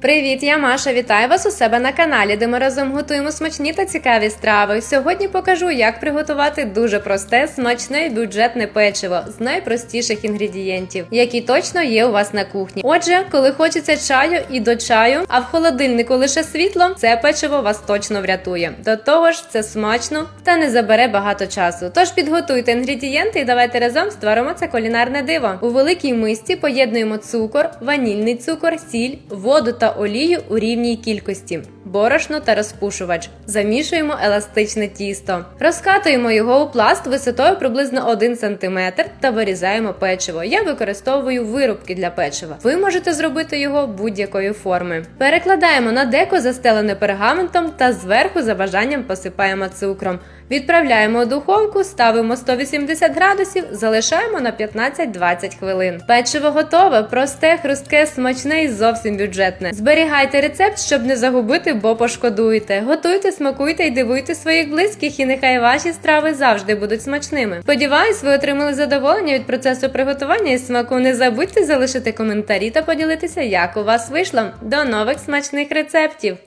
Привіт, я Маша. Вітаю вас у себе на каналі, де ми разом готуємо смачні та цікаві страви. Сьогодні покажу, як приготувати дуже просте, смачне і бюджетне печиво з найпростіших інгредієнтів, які точно є у вас на кухні. Отже, коли хочеться чаю і до чаю, а в холодильнику лише світло, це печиво вас точно врятує. До того ж, це смачно та не забере багато часу. Тож підготуйте інгредієнти і давайте разом створимо це кулінарне диво. У великій мисці поєднуємо цукор, ванільний цукор, сіль, воду та олію у рівній кількості, борошно та розпушувач. Замішуємо еластичне тісто. Розкатуємо його у пласт висотою приблизно 1 см та вирізаємо печиво. Я використовую вирубки для печива. Ви можете зробити його будь-якої форми. Перекладаємо на деко застелене пергаментом та зверху за бажанням посипаємо цукром. Відправляємо у духовку, ставимо 180 градусів, залишаємо на 15-20 хвилин. Печиво готове, просте, хрустке, смачне і зовсім бюджетне. Зберігайте рецепт, щоб не загубити, бо пошкодуєте. Готуйте, смакуйте і дивуйте своїх близьких, і нехай ваші страви завжди будуть смачними. Сподіваюсь, ви отримали задоволення від процесу приготування і смаку. Не забудьте залишити коментарі та поділитися, як у вас вийшло. До нових смачних рецептів!